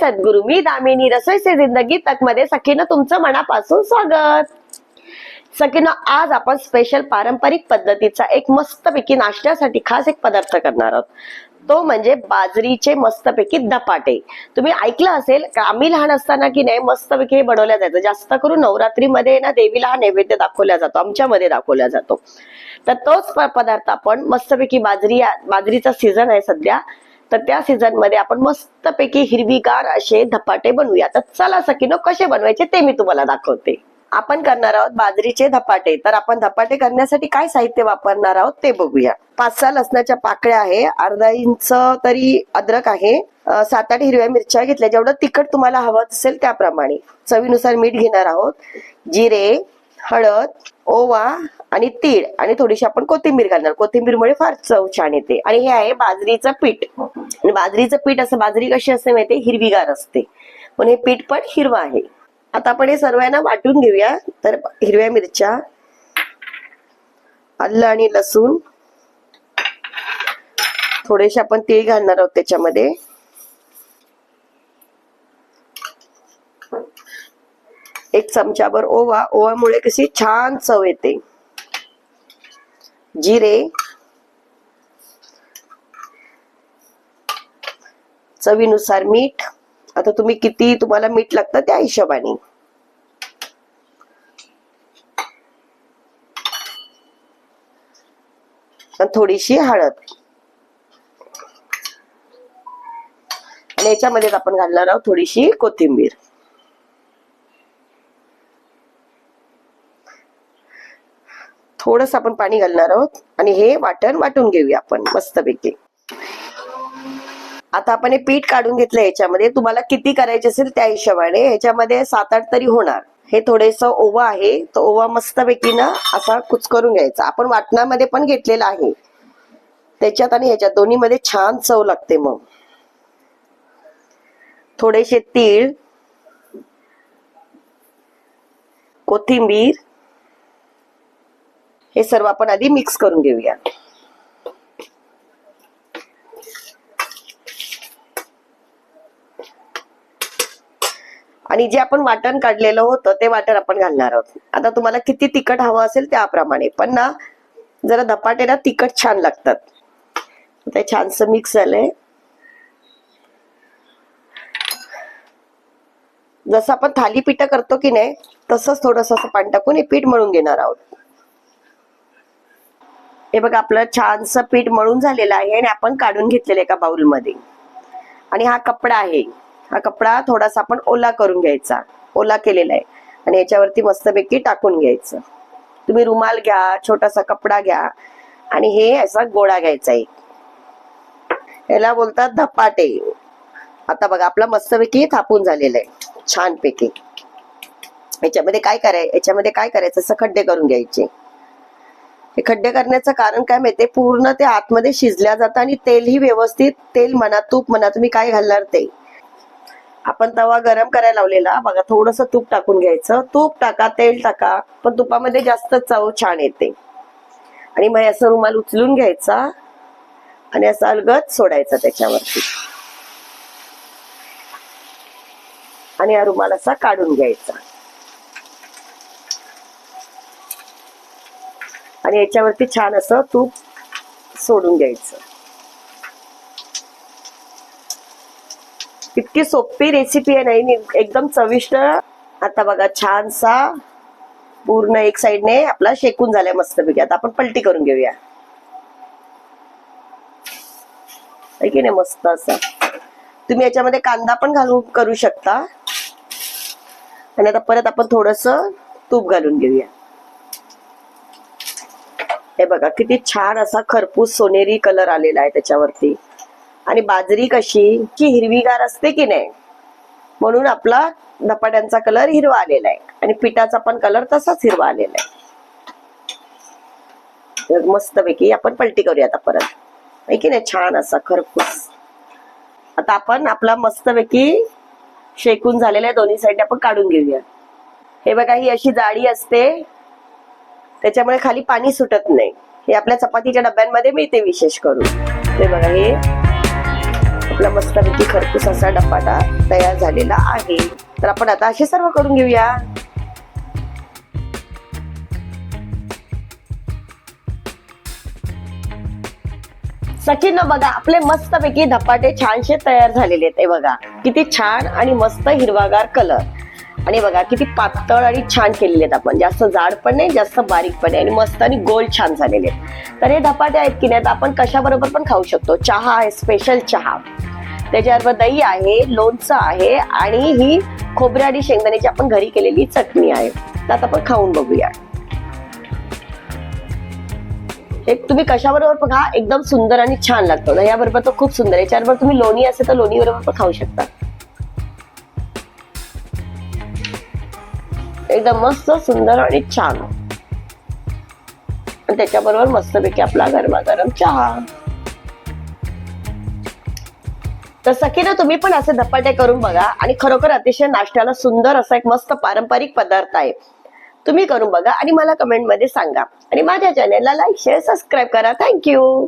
सद्गुरु. मी दामिनी रसोई से जिंदगी तकमध्ये सखीनं तुमचं मनापासून स्वागत. सखीनं आज आपण स्पेशल पारंपरिक पद्धतीचा एक मस्तपैकी नाश्त्यासाठी खास एक पदार्थ करणार आहोत. तो म्हणजे बाजरीचे मस्तपैकी धपाटे. तुम्ही ऐकलं असेल का आम्ही लहान असताना की नाही मस्तपैकी हे बनवल्या जायचं. जास्त करून नवरात्रीमध्ये ना देवीला हा नैवेद्य दाखवला जातो आमच्यामध्ये दाखवला जातो. तर तोच पदार्थ आपण मस्तपैकी बाजरी बाजरीचा सीझन आहे सध्या. तर त्या सीझनमध्ये आपण मस्तपैकी हिरवीगार असे धपाटे बनवूया. तर चला सकीनो कसे बनवायचे ते मी तुम्हाला दाखवते. आपण करणार आहोत बाजरीचे धपाटे. तर आपण धपाटे करण्यासाठी काय साहित्य वापरणार आहोत ते बघूया. पाच सहा लसणाच्या पाकळ्या आहे. अर्धा इंच तरी अद्रक आहे. सात आठ हिरव्या मिरच्या घेतल्या. जेवढं तिखट तुम्हाला हवं असेल त्याप्रमाणे. चवीनुसार मीठ घेणार आहोत. जिरे हळद ओवा आणि तीळ आणि थोडीशी आपण कोथिंबीर घालणार. कोथिंबीरमुळे फार चव छान येते. आणि हे आहे बाजरीचं पीठ. आणि बाजरीचं पीठ असं बाजरी कशी असते माहिती हिरवीगार असते. पण हे पीठ पण हिरवं आहे. आता आपण हे सर्वांना वाटून घेऊया. तर हिरव्या मिरच्या आलं आणि लसूण. थोडेसे आपण तीळ घालणार आहोत त्याच्यामध्ये. एक चमचाभर ओवा. ओव्यामुळे कशी छान चव येते. जिरे चवीनुसार मीठ. आता तुम्ही किती तुम्हाला मीठ लागतं त्या हिशोबाने. थोडीशी हळद. आणि याच्यामध्येच आपण घालणार आहोत थोडीशी कोथिंबीर. थोडस आपण पाणी घालणार आहोत आणि हे वाटण वाटून घेऊया आपण मस्तपैकी. आता आपण हे पीठ काढून घेतलं याच्यामध्ये. तुम्हाला किती करायचे असेल त्या हिशोबाने. ह्याच्यामध्ये सात आठ तरी होणार. हे थोडेस ओवा आहे. तो ओवा मस्तपैकी ना असा कुचकरून घ्यायचा. आपण वाटणामध्ये पण घेतलेला आहे. त्याच्यात आणि ह्याच्यात दोन्ही मध्ये छान चव लागते मग. थोडेसे तीळ कोथिंबीर हे सर्व आपण आधी मिक्स करून घेऊया. आणि जे आपण वाटण काढलेलं होतं ते वाटण आपण घालणार आहोत. आता तुम्हाला किती तिखट हवं असेल त्याप्रमाणे. पण ना जरा धपाटे ना तिखट छान लागतात. ते छानस मिक्स झालंय. जसं आपण थालीपीठ करतो की नाही तसंच थोडस असं पाणी टाकून हे पीठ मळून घेणार आहोत. हे बघा आपलं छानसं पीठ मळून झालेलं आहे आणि आपण काढून घेतलेलं एका बाउलमध्ये. आणि हा कपडा आहे. हा कपडा थोडासा आपण ओला करून घ्यायचा. ओला केलेला आहे. आणि याच्यावरती मस्तपैकी टाकून घ्यायचं. तुम्ही रुमाल घ्या छोटासा कपडा घ्या. आणि हे असा गोळा घ्यायचा एक याला बोलतात धपाटे. आता बघा आपला मस्तपैकी थापून झालेलं आहे. छानपैकी. याच्यामध्ये काय करायचं याच्यामध्ये काय करायचं? असं खड्डे करून घ्यायचे. हे खड्डे करण्याचं कारण काय माहितीये? पूर्ण ते आतमध्ये शिजल्या जातं आणि तेलही व्यवस्थित तेल म्हणा तूप म्हणा तुम्ही काय घालणार ते. आपण तवा गरम करायला लावलेला. बघा थोडस तूप टाकून घ्यायचं. तूप टाका तेल टाका पण तुपामध्ये जास्त चव छान येते. आणि मग असं रुमाल उचलून घ्यायचा आणि असा अलगद सोडायचा त्याच्यावरती. आणि हा रुमाल असा काढून घ्यायचा. आणि याच्यावरती छान असं तूप सोडून घ्यायचं इतकी सोपी रेसिपी आहे नाही एकदम चविष्ट. आता बघा छानसा पूर्ण एक साइडने आपला शेकून झालाय मस्तपैकी आता आपण पलटी करून घेऊया. की नाही मस्त असा? तुम्ही याच्यामध्ये कांदा पण घालून करू शकता. आणि आता परत आपण थोडस तूप घालून घेऊया. हे बघा किती छान असा खरपूस सोनेरी कलर आलेला आहे त्याच्यावरती. आणि बाजरी कशी की हिरवीगार असते की नाही? म्हणून आपला धपाट्यांचा कलर हिरवा आलेला आहे. आणि पिठाचा पण कलर तसाच हिरवा आलेला आहे. मस्तपैकी आपण पलटी करूया आता परत. आहे की नाही? छान असा खरपूस. आता आपण आपला मस्तपैकी शेकून झालेला आहे. दोन्ही साईड आपण काढून घेऊया हे बघा ही अशी जाळी असते. त्याच्यामुळे खाली पाणी सुटत नाही. हे आपल्या चपातीच्या डब्यांमध्ये मिळते विशेष करून. ते बघा हे आपला मस्तपैकी खरपूस असा डपाटा तयार झालेला आहे. तर आपण आता असे सर्व करून घेऊया. सचिन बघा आपले मस्तपैकी धपाटे छानसे तयार झालेले आहेत. बघा किती छान आणि मस्त हिरवागार कलर आणि बघा किती पातळ आणि छान केलेले आहेत आपण. जास्त जाड पण नाही जास्त बारीक पण नाही आणि मस्त आणि गोल छान झालेले आहेत. तर हे धपाटे आहेत की नाही तर आपण कशाबरोबर पण खाऊ शकतो. चहा आहे स्पेशल चहा. त्याच्याबरोबर दही आहे लोणचं आहे आणि ही खोबऱ्या आणि शेंगदाण्याची आपण घरी केलेली चटणी आहे. तर आता आपण खाऊन बघूया. एक तुम्ही कशाबरोबर बघा एकदम सुंदर आणि छान लागतो. ना याबरोबर तो खूप सुंदर याच्याबरोबर तुम्ही लोणी असेल तर लोणी बरोबर पण खाऊ शकता. एकदम मस्त सुंदर आणि छान. आणि त्याच्याबरोबर मस्तपैकी आपला गरमागरम चहा. तर सखीनं तुम्ही पण असे धपाटे करून बघा आणि खरोखर अतिशय नाश्त्याला सुंदर असा एक मस्त पारंपरिक पदार्थ आहे. तुम्ही करून बघा आणि मला कमेंटमध्ये सांगा. आणि माझ्या चॅनेलला लाईक शेअर सबस्क्राईब करा. Thank you